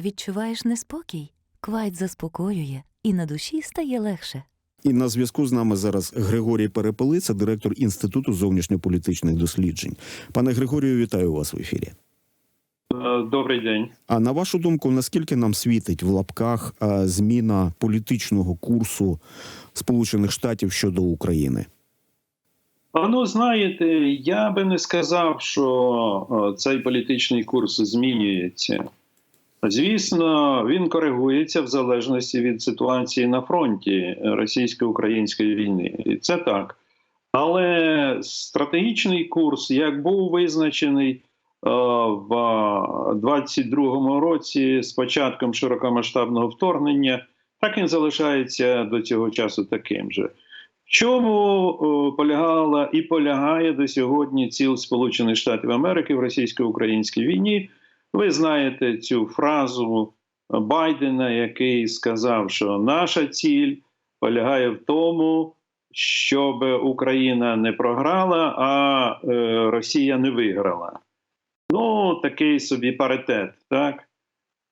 Відчуваєш неспокій? Квайт заспокоює, і на душі стає легше. І на зв'язку з нами зараз Григорій Перепелиця, директор Інституту зовнішньополітичних досліджень. Пане Григорію, вітаю вас в ефірі. Е, Добрий день. А на вашу думку, наскільки нам світить в лапках зміна політичного курсу Сполучених Штатів щодо України? А, Ну, знаєте, я би не сказав, що е, цей політичний курс змінюється. Звісно, він коригується в залежності від ситуації на фронті російсько-української війни. І це так. Але стратегічний курс, як був визначений е, в 22-му році з початком широкомасштабного вторгнення, так він залишається до цього часу таким же. В чому полягала і полягає до сьогодні ціл Сполучених Штатів Америки в російсько-українській війні? Ви знаєте цю фразу Байдена, який сказав, що наша ціль полягає в тому, щоб Україна не програла, а е, Росія не виграла. Ну, такий собі паритет, так?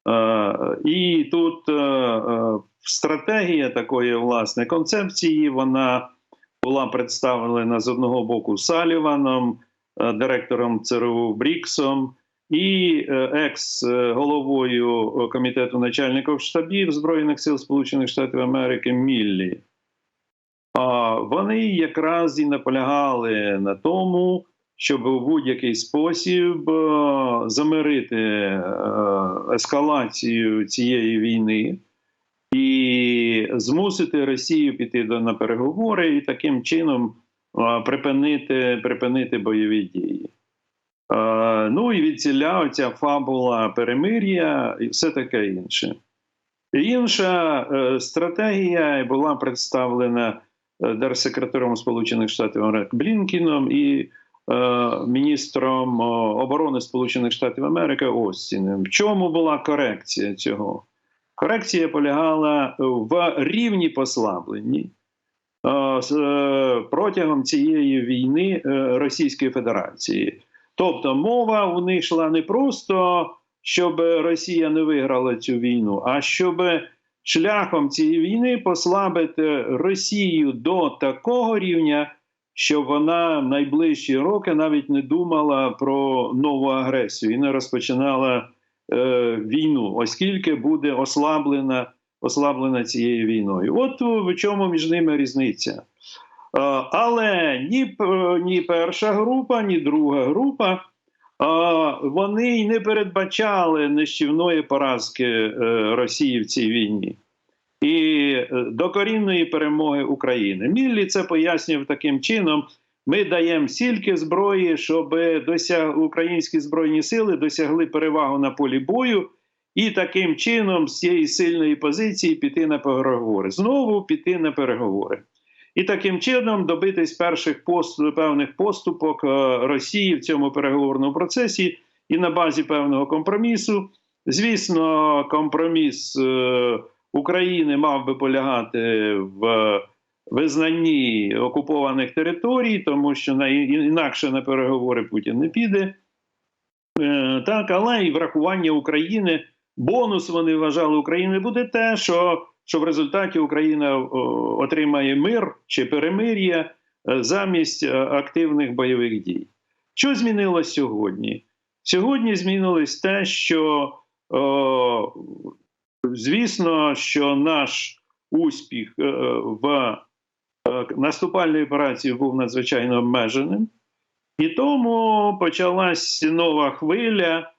Е, і тут е, стратегія такої власне концепції вона була представлена з одного боку Саліваном, директором ЦРУ Бріксом і е, екс-головою комітету начальників штабів Збройних сил Сполучених Штатів Америки Міллі. Вони якраз і наполягали на тому, щоб у будь-який спосіб е, замирити е, ескалацію цієї війни і змусити Росію піти на переговори і таким чином е, припинити, припинити бойові дії. Е, Ну і відціля оця фабула перемир'я і все таке інше. Інша е, стратегія була представлена е, держсекретарем Сполучених Штатів Америки Блінкіном і міністром оборони Сполучених Штатів Америки Остіним. В чому була корекція цього? Корекція полягала в рівні послабленні протягом цієї війни Російської Федерації. Тобто мова у них йшла не просто, щоб Росія не виграла цю війну, а щоб шляхом цієї війни послабити Росію до такого рівня, щоб вона найближчі роки навіть не думала про нову агресію і не розпочинала е, війну, оскільки буде ослаблена, ослаблена цією війною. От в чому між ними різниця. Е, Але ні, ні перша група, ні друга група е, вони не передбачали нищівної поразки е, Росії в цій війні і е, докорінної перемоги України. Міллі це пояснював таким чином. Ми даємо стільки зброї, щоб досяг... українські збройні сили досягли перевагу на полі бою, і таким чином з цієї сильної позиції піти на переговори. Знову піти на переговори. І таким чином добитись перших пост... певних поступок е, Росії в цьому переговорному процесі і на базі певного компромісу. Звісно, компроміс е, України мав би полягати в визнанні окупованих територій, тому що на інакше на переговори Путін не піде. Е, Так, але і врахування України, бонус вони вважали України буде те, що, що в результаті Україна отримає мир чи перемир'я е, замість е, активних бойових дій. Що змінилось сьогодні? Сьогодні змінилось те, що звісно, що наш успіх е, в е, наступальній операції був надзвичайно обмеженим, і тому почалась нова хвиля.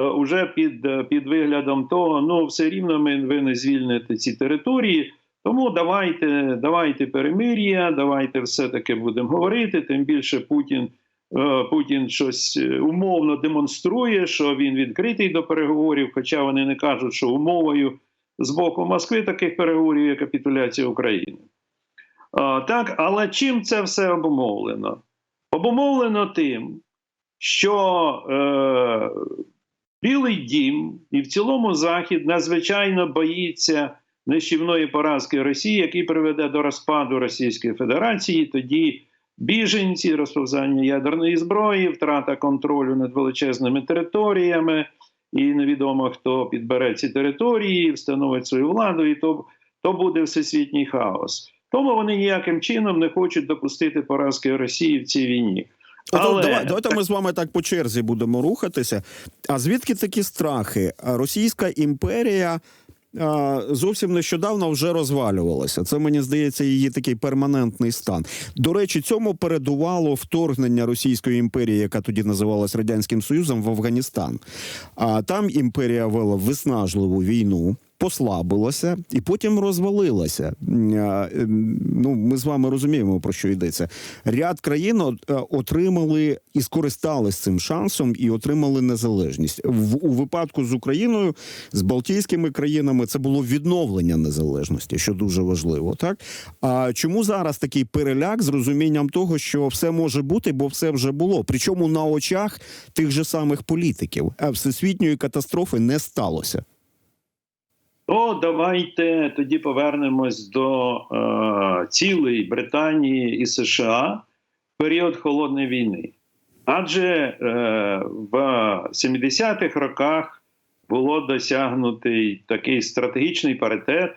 Е, Уже під, е, під виглядом того, ну все рівно ми ви не звільните ці території. Тому давайте, давайте перемир'я, давайте все-таки будемо говорити. Тим більше Путін, е, Путін щось умовно демонструє, що він відкритий до переговорів, хоча вони не кажуть, що умовою з боку Москви таких переговорів є капітуляція України. Так, але чим це все обумовлено? Обумовлено тим, що е, Білий дім і в цілому Захід надзвичайно боїться нищівної поразки Росії, який приведе до розпаду Російської Федерації. Тоді біженці, розповзання ядерної зброї, втрата контролю над величезними територіями і невідомо хто підбере ці території, встановить свою владу, і то, то буде всесвітній хаос. Тому вони ніяким чином не хочуть допустити поразки Росії в цій війні. Але- давай, давайте ми з вами так по черзі будемо рухатися. А звідки такі страхи? Російська імперія а, зовсім нещодавно вже розвалювалася. Це мені здається, її такий перманентний стан. До речі, цьому передувало вторгнення Російської імперії, яка тоді називалась Радянським Союзом, в Афганістан. А там імперія вела виснажливу війну. Послабилася і потім розвалилася. А, ем, Ну, ми з вами розуміємо про що йдеться. Ряд країн е, отримали і скористались цим шансом і отримали незалежність. В у випадку з Україною, з Балтійськими країнами, це було відновлення незалежності, що дуже важливо. Так а чому зараз такий переляк з розумінням того, що все може бути, бо все вже було? Причому на очах тих же самих політиків, всесвітньої катастрофи не сталося. То давайте тоді повернемось до е, цілей Британії і США в період холодної війни. Адже е, в 70-х роках було досягнутий такий стратегічний паритет, е,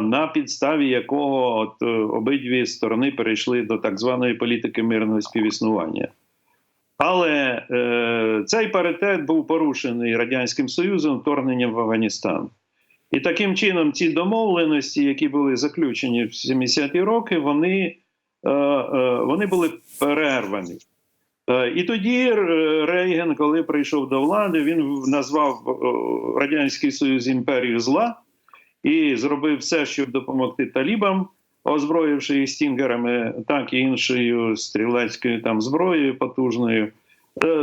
на підставі якого от, е, обидві сторони перейшли до так званої політики мирного співіснування. Але е, цей паритет був порушений Радянським Союзом вторгненням в Афганістан. І таким чином ці домовленості, які були заключені в 70-ті роки, вони, е, е, вони були перервані. Е, І тоді Рейген, коли прийшов до влади, він назвав Радянський Союз імперію зла і зробив все, щоб допомогти талібам, озброївши їх стінгерами, так і іншою стрілецькою там зброєю потужною.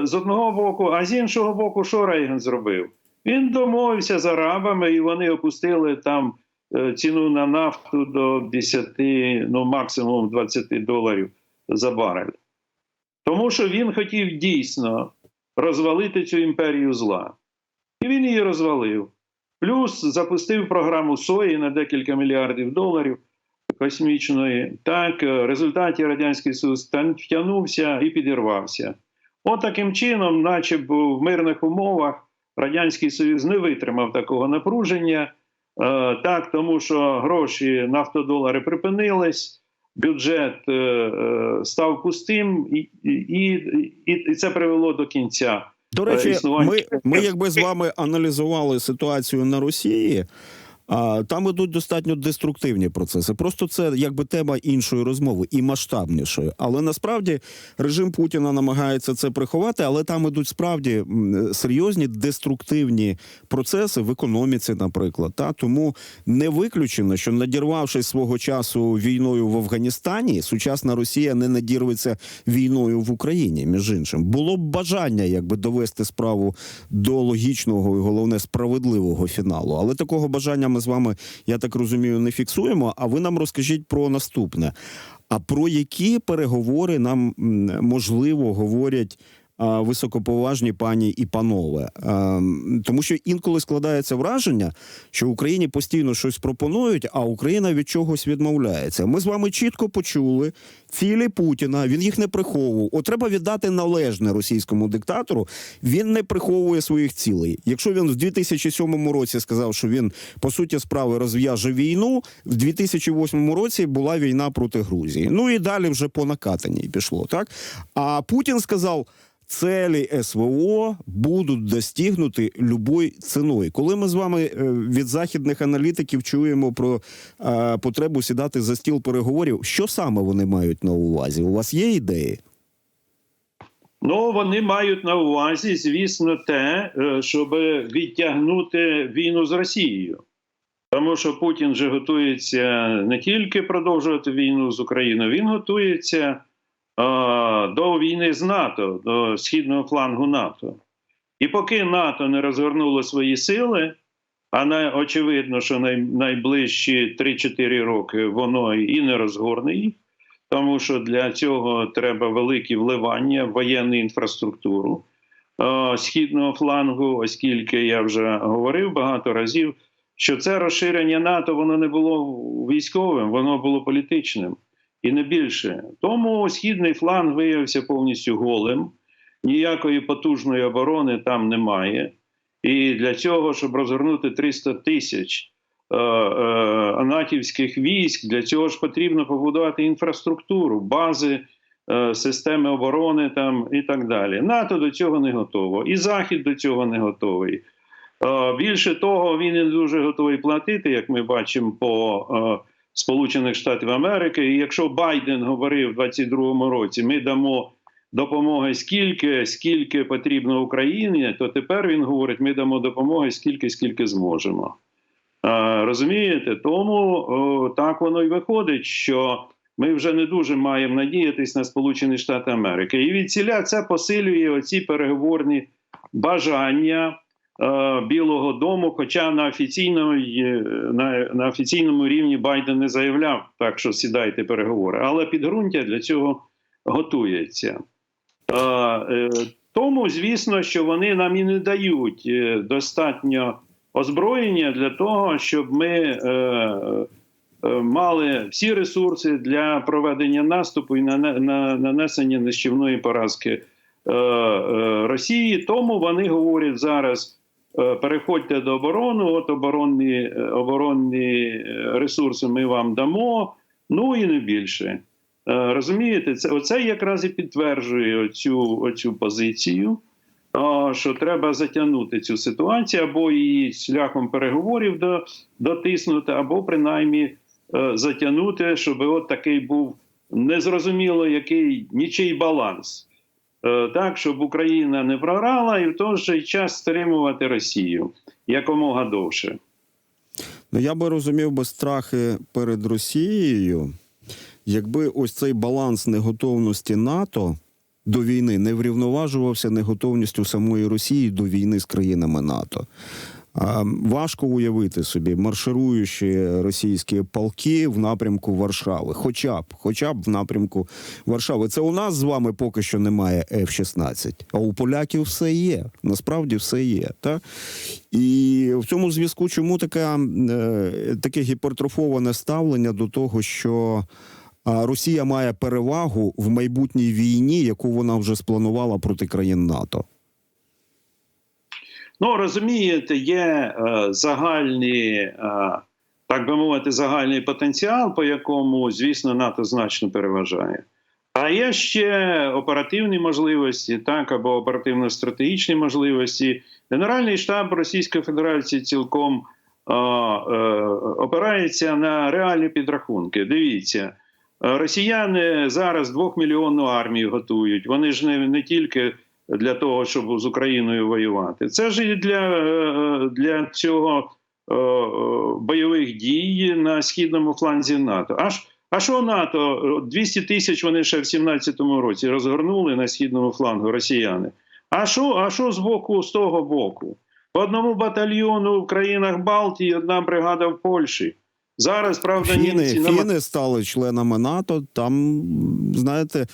З одного боку, а з іншого боку, що Рейген зробив? Він домовився з арабами, і вони опустили там е, ціну на нафту до 10, ну максимум 20 доларів за барель. Тому що він хотів дійсно розвалити цю імперію зла. І він її розвалив. Плюс запустив програму Сої на декілька мільярдів доларів космічної. Так, е, в результаті Радянський Союз втягнувся і підірвався. От таким чином, наче в мирних умовах, Радянський Союз не витримав такого напруження. Е, так, тому що гроші нафтодолари припинились, бюджет е, е, став пустим, і, і, і, це привело до кінця. До речі, існування. ми, ми якби з вами аналізували ситуацію на Росії. А там ідуть достатньо деструктивні процеси. Просто це якби тема іншої розмови і масштабнішої. Але насправді режим Путіна намагається це приховати, але там ідуть справді серйозні деструктивні процеси в економіці, наприклад. Та тому не виключено, що надірвавшись свого часу війною в Афганістані, сучасна Росія не надірветься війною в Україні. Між іншим, було б бажання якби довести справу до логічного і головне справедливого фіналу. Але такого бажання ми з вами, я так розумію, не фіксуємо. А ви нам розкажіть про наступне: а про які переговори нам можливо говорять? Високоповажні пані і панове, тому що інколи складається враження, що Україні постійно щось пропонують, а Україна від чогось відмовляється. Ми з вами чітко почули цілі Путіна. Він їх не приховував. От треба віддати належне російському диктатору. Він не приховує своїх цілей. Якщо він в 2007 році сказав, що він по суті справи розв'яже війну, в 2008 році була війна проти Грузії. Ну і далі вже по накатаній пішло. Так а Путін сказав. Целі СВО будуть достигнуті любою ціною. Коли ми з вами е, від західних аналітиків чуємо про е, потребу сідати за стіл переговорів, що саме вони мають на увазі? У вас є ідеї? Ну, вони мають на увазі, звісно, те, е, щоб відтягнути війну з Росією. Тому що Путін вже готується не тільки продовжувати війну з Україною, він готується до війни з НАТО, до східного флангу НАТО. І поки НАТО не розгорнуло свої сили, а не, очевидно, що най, найближчі 3-4 роки воно і не розгорне їх, тому що для цього треба великі вливання в воєнну інфраструктуру е, східного флангу, оскільки я вже говорив багато разів, що це розширення НАТО воно не було військовим, воно було політичним і не більше. Тому східний фланг виявився повністю голим, ніякої потужної оборони там немає. І для цього, щоб розгорнути 300 тисяч е, е, натівських військ, для цього ж потрібно побудувати інфраструктуру, бази, е, системи оборони там і так далі. НАТО до цього не готово, і Захід до цього не готовий. Е, Більше того, він не дуже готовий платити, як ми бачимо по е, Сполучених Штатів Америки. І якщо Байден говорив у 2022 році, ми дамо допомоги скільки, скільки потрібно Україні, то тепер він говорить: ми дамо допомоги скільки, скільки зможемо. Е, Розумієте? Тому о, так воно й виходить, що ми вже не дуже маємо надіятись на Сполучені Штати Америки. І від ціля це посилює оці переговорні бажання Білого Дому. Хоча на офіційному, е, на, на офіційному рівні Байден не заявляв так, що сідайте переговори, але підґрунтя для цього готується. Е, е, тому, звісно, що вони нам і не дають е, достатньо озброєння для того, щоб ми е, е, мали всі ресурси для проведення наступу і на нанесення нищівної поразки е, е, Росії. Тому вони говорять зараз. Е, Переходьте до оборони, от оборонні, е, оборонні е, ресурси ми вам дамо, ну і не більше. Розумієте, це оце якраз і підтверджує оцю, оцю позицію, що треба затягнути цю ситуацію, або її шляхом переговорів до, дотиснути, або принаймні затягнути, щоб от такий був незрозуміло який нічий баланс. Е, Так, щоб Україна не програла, і в той же час стримувати Росію якомога довше. Ну я би розумів би страхи перед Росією, якби ось цей баланс неготовності НАТО до війни не врівноважувався неготовністю самої Росії до війни з країнами НАТО. Важко уявити собі маршируючі російські полки в напрямку Варшави, хоча б, хоча б в напрямку Варшави. Це у нас з вами поки що немає F-16, а у поляків все є. Насправді все є. Так? І в цьому зв'язку, чому така, е, таке гіпертрофоване ставлення до того, що Росія має перевагу в майбутній війні, яку вона вже спланувала проти країн НАТО. Ну розумієте, є е, загальні, е, так би мовити, загальний потенціал, по якому, звісно, НАТО значно переважає. А є ще оперативні можливості, так або оперативно-стратегічні можливості. Генеральний штаб Російської Федерації цілком е, е, опирається на реальні підрахунки. Дивіться, е, росіяни зараз двохмільйонну армію готують. Вони ж не, не тільки для того, щоб з Україною воювати. Це ж і для, е, для цього е, е, бойових дій на східному фланзі НАТО. Аж а що НАТО? 200 тисяч вони ще в 17-му році розгорнули на східному флангу росіяни. А що, а що з боку з того боку? По одному батальйону в країнах Балтії, одна бригада в Польщі. Зараз, правда, Фіни, німці фіни стали членами НАТО. Там, знаєте,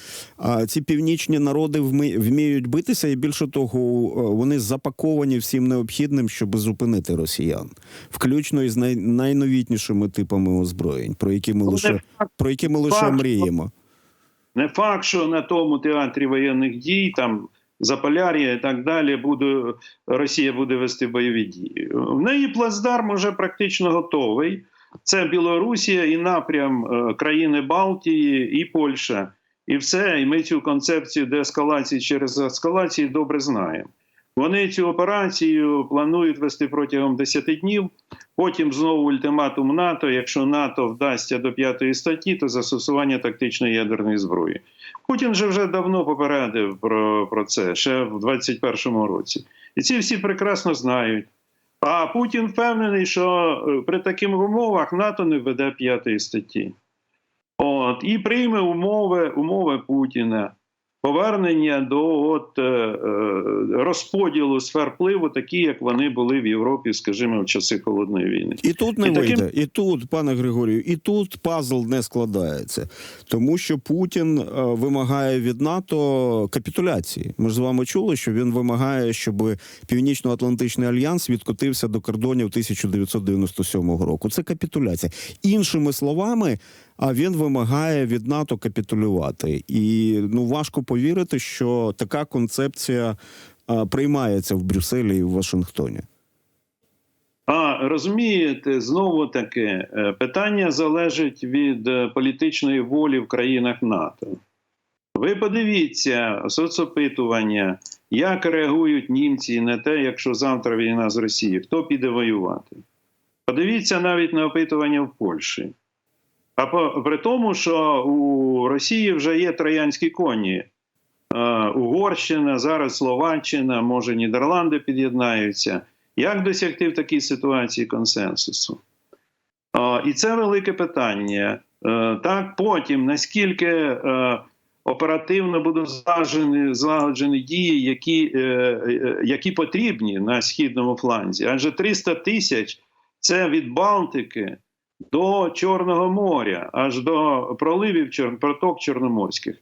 ці північні народи вміють битися, і більше того, е, вони запаковані всім необхідним, щоб зупинити росіян, включно із най- найновітнішими типами озброєнь, про які ми Ну, лише факт, про які ми лише факт, мріємо. Не факт, що на тому театрі воєнних дій, там Заполяр'я і так далі, буде Росія буде вести бойові дії. В неї плацдарм уже практично готовий. Це Білорусія і напрям е, країни Балтії і Польща. І все. І ми цю концепцію деескалації через ескалацію добре знаємо. Вони цю операцію планують вести протягом 10 днів. Потім знову ультиматум НАТО. Якщо НАТО вдасться до п'ятої статті, то застосування тактичної ядерної зброї. Путін же вже давно попередив про, про це, ще в 21-му році. І ці всі прекрасно знають. А Путін впевнений, що е, при таких умовах НАТО не введе п'ятої статті. От, і прийме умови, умови Путіна. Повернення до от, е, е, розподілу сфер впливу, такі, як вони були в Європі, скажімо, в часи холодної війни. І тут не І таким- вийде, і тут, пане Григорію, і тут пазл не складається, тому що Путін е, вимагає від НАТО капітуляції. Ми ж з вами чули, що він вимагає, щоб Північно-Атлантичний альянс відкотився до кордонів 1997 року. Це капітуляція. Іншими словами, а він вимагає від НАТО капітулювати. І ну важко повірити, що така концепція а, приймається в Брюсселі і в Вашингтоні? А розумієте, знову таки е, питання залежить від е, політичної волі в країнах НАТО. Ви подивіться соцопитування, як реагують німці на те, якщо завтра війна з Росією, хто піде воювати. Подивіться навіть на опитування в Польщі. А при тому, що у Росії вже є троянські коні. Е, Угорщина, зараз Словаччина, може Нідерланди під'єднаються. Як досягти в такій ситуації консенсусу? Е, І це велике питання. Е, Так, потім наскільки оперативно будуть злагоджені, злагоджені дії, які, які потрібні на східному фланзі. Адже 300 тисяч це від Балтики до Чорного моря, аж до проливів Чор- проток Чорноморських.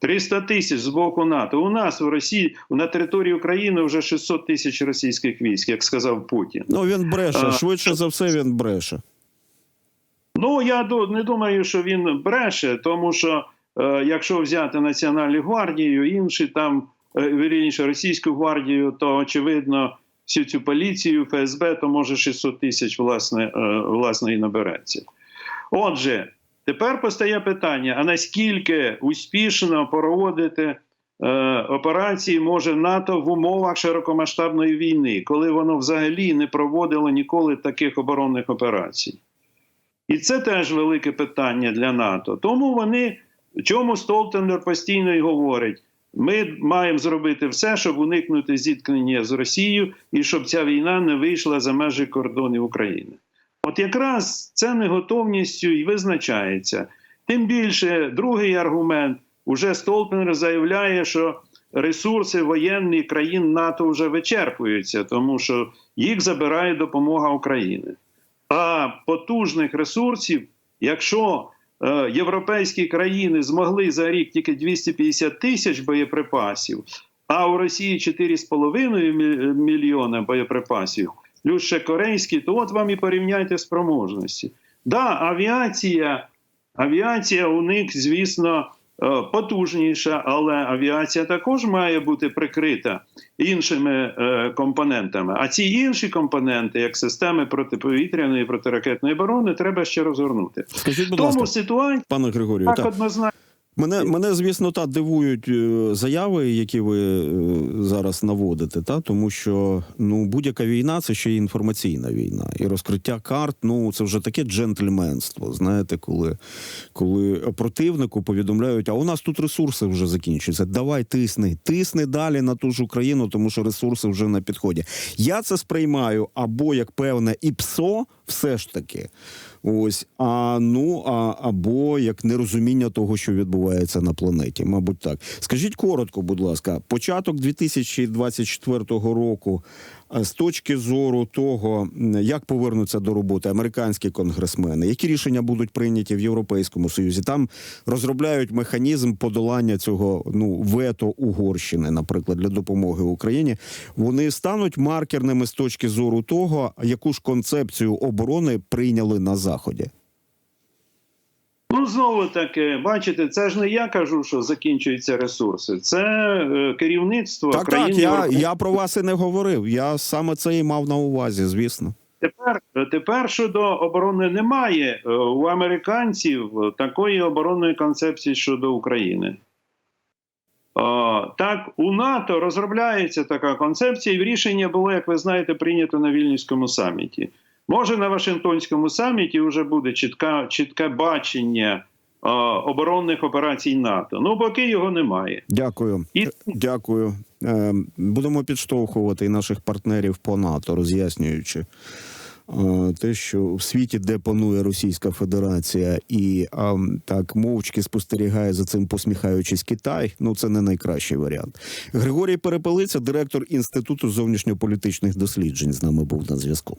300 тисяч з боку НАТО. У нас в Росії на території України вже 600 тисяч російських військ, як сказав Путін. Ну він бреше. А, Швидше за все, він бреше. Ну я не думаю, що він бреше, тому що е, якщо взяти Національну гвардію, інші там е, вірніше російську гвардію, то очевидно всю цю поліцію, ФСБ, то може 600 тисяч власне, е, власне і набереться. Отже, тепер постає питання: а наскільки успішно проводити е, операції може НАТО в умовах широкомасштабної війни, коли воно взагалі не проводило ніколи таких оборонних операцій? І це теж велике питання для НАТО. Тому вони, чому Столтенберг постійно і говорить: ми маємо зробити все, щоб уникнути зіткнення з Росією і щоб ця війна не вийшла за межі кордонів України. От якраз це неготовністю і визначається. Тим більше, другий аргумент уже Столтенберг заявляє, що ресурси воєнні країн НАТО вже вичерпуються, тому що їх забирає допомога України. А потужних ресурсів, якщо європейські країни змогли за рік тільки 250 тисяч боєприпасів, а у Росії 4,5 мі- мільйона боєприпасів, плюс ще корейські, то от вам і порівняйте спроможності. Да, авіація, авіація у них, звісно, е, потужніша, але авіація також має бути прикрита іншими е, компонентами. А ці інші компоненти, як системи протиповітряної і протиракетної оборони, треба ще розгорнути. Скажіть, будь Тому ласка, ситуація пане Григорію, так так. однозначно. Мене, мене, звісно, та дивують е, заяви, які ви е, зараз наводите, та тому що ну будь-яка війна це ще й інформаційна війна, і розкриття карт. Ну це вже таке джентльменство. Знаєте, коли, коли противнику повідомляють, а у нас тут ресурси вже закінчуються. Давай тисни, тисни далі на ту ж Україну, тому що ресурси вже на підході. Я це сприймаю або як певне ІПСО, все ж таки. Ось, а ну а або як нерозуміння того, що відбувається на планеті, мабуть, так. Скажіть коротко, будь ласка, початок 2024 року, з точки зору того, як повернуться до роботи американські конгресмени, які рішення будуть прийняті в Європейському Союзі, там розробляють механізм подолання цього ну вето Угорщини, наприклад, для допомоги Україні. Вони стануть маркерними з точки зору того, яку ж концепцію оборони прийняли на заході. Ну, знову таки, бачите, це ж не я кажу, що закінчуються ресурси. Це е, керівництво Так, країн так, я, я про вас і не говорив. Я саме це і мав на увазі, звісно. Тепер, тепер щодо оборони немає е, у американців такої оборонної концепції щодо України. Е, Так, у НАТО розробляється така концепція, і рішення було, як ви знаєте, прийнято на Вільнюському саміті. Може, на Вашингтонському саміті вже буде чітка, чітке бачення е, оборонних операцій НАТО. Ну, поки його немає. Дякую. І Дякую. Е, Будемо підштовхувати і наших партнерів по НАТО, роз'яснюючи. е, Те, що в світі, де панує Російська Федерація, і а, так мовчки спостерігає за цим, посміхаючись Китай, ну це не найкращий варіант. Григорій Перепелиця, директор інституту зовнішньополітичних досліджень, з нами був на зв'язку.